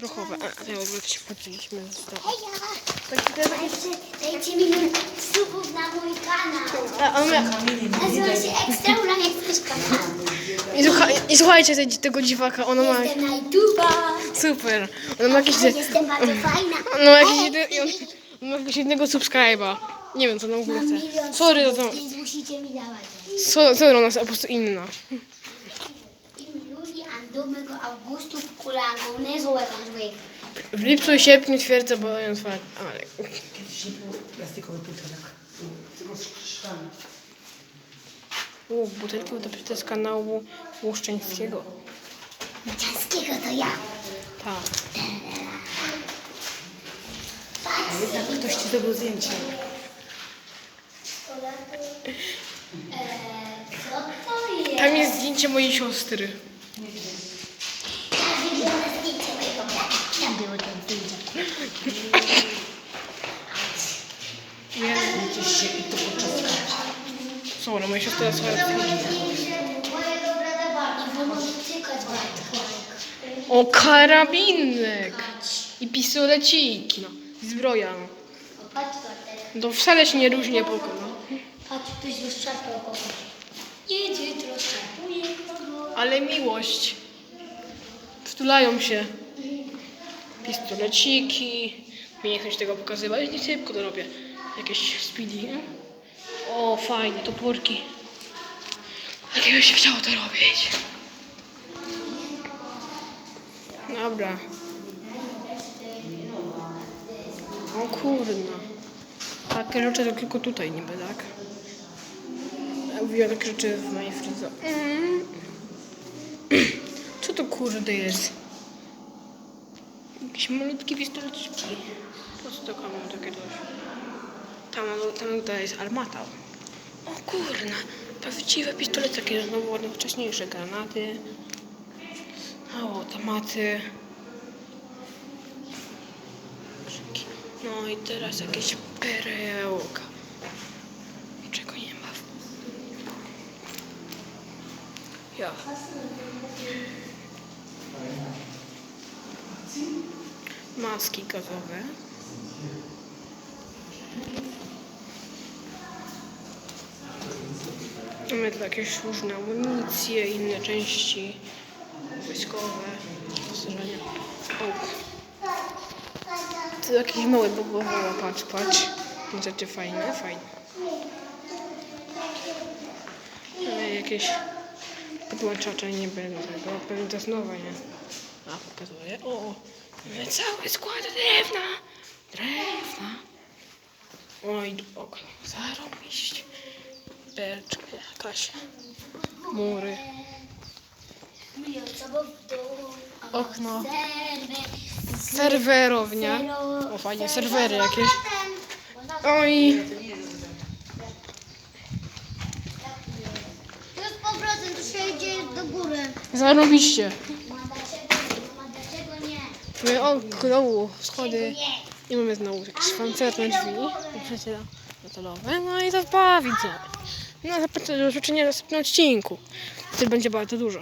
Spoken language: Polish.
Grochowe. A, to ja w ogóle się. Heja! Taki ten... Dajcie, dajcie mi subów na mój kanał. A, on mia... Nazywa się Ekstra Ulanek kanał. I, słucha... I słuchajcie tej- tego dziwaka, ona ma... Jestem na YouTube'a. Super. Ona ma jakiś... Ale jestem bardzo fajna. Ona ma jedy... i on... on ma jakiegoś jednego subskryba. Nie wiem, co ona w ogóle chce. Sorry, to... musicie mi dawać. So- Sorry, ona jest po prostu inna. Im ludzi andumego Augustów kulangą, nie złego złego. W lipcu i sierpniu twierdzę, bo ją otwarł. Ale... Kiedyś nie było plastikowy butelek. Rozkrzyszczany. U, butelki to jest z kanału Łuszczeńskiego. Czeskiego to ja. Tak. A jednak ktoś ci zrobił zdjęcie. Eee, co to jest? Tam jest zdjęcie mojej siostry. Tak Tam były te zdjęcia. Będziesz się i to. Mojego brata bardziej, bo może cykać bardzo. O, karabinek! I pistoleciki, no. Zbroja, no. O, patrz Bartek. To wcale się nie różnie pokona. Patrz, ktoś rozczapał kogoś. Jedzie, rozczapuje kogo. Ale miłość. Wtulają się. Pistoleciki. Mi nie chcę tego pokazywać, nie szybko to robię. Jakieś speedy. nie? O, fajnie, toporki. Takiego się chciało to robić. Dobra. O kurna. Takie rzeczy to tylko tutaj niby, tak? Ja Mówiła takie rzeczy w mojej fryzo. Mm. Co to kurde jest? Jakieś malutkie pistoleciki. Po co to komu takie coś? Tam, tam tutaj jest armata. O kurna, prawdziwe pistolety, takie znowu ładne, wcześniejsze granaty. O, tematy. No i teraz jakieś perełka. Czego nie ma Ja. Maski gazowe. Mamy tu jakieś różne amunicje, inne części wojskowe. Strzelania. O. Tu jakiś mały bogowoła, patrz, patrz. Rzeczy fajne, fajne. No i jakieś podłączacze nie będą tego. Pewnie to jest nowe, nie? A, pokazuję. O, mamy cały skład drewna. Drewna. Oj, okno. Zarobiście. Beczka jakaś. Mury. Okno. Serwerownia. O, fajnie, serwery jakieś. Oj, jest powrotem, to się idzie do góry. zarobiście. Ma dlaczego, ma dlaczego Mamy okno, schody. I mamy znowu jakieś pancerne drzwi. Metalowe. No i zabawić. No, zapraszam do życzenia w następnym odcinku. To będzie bardzo dużo.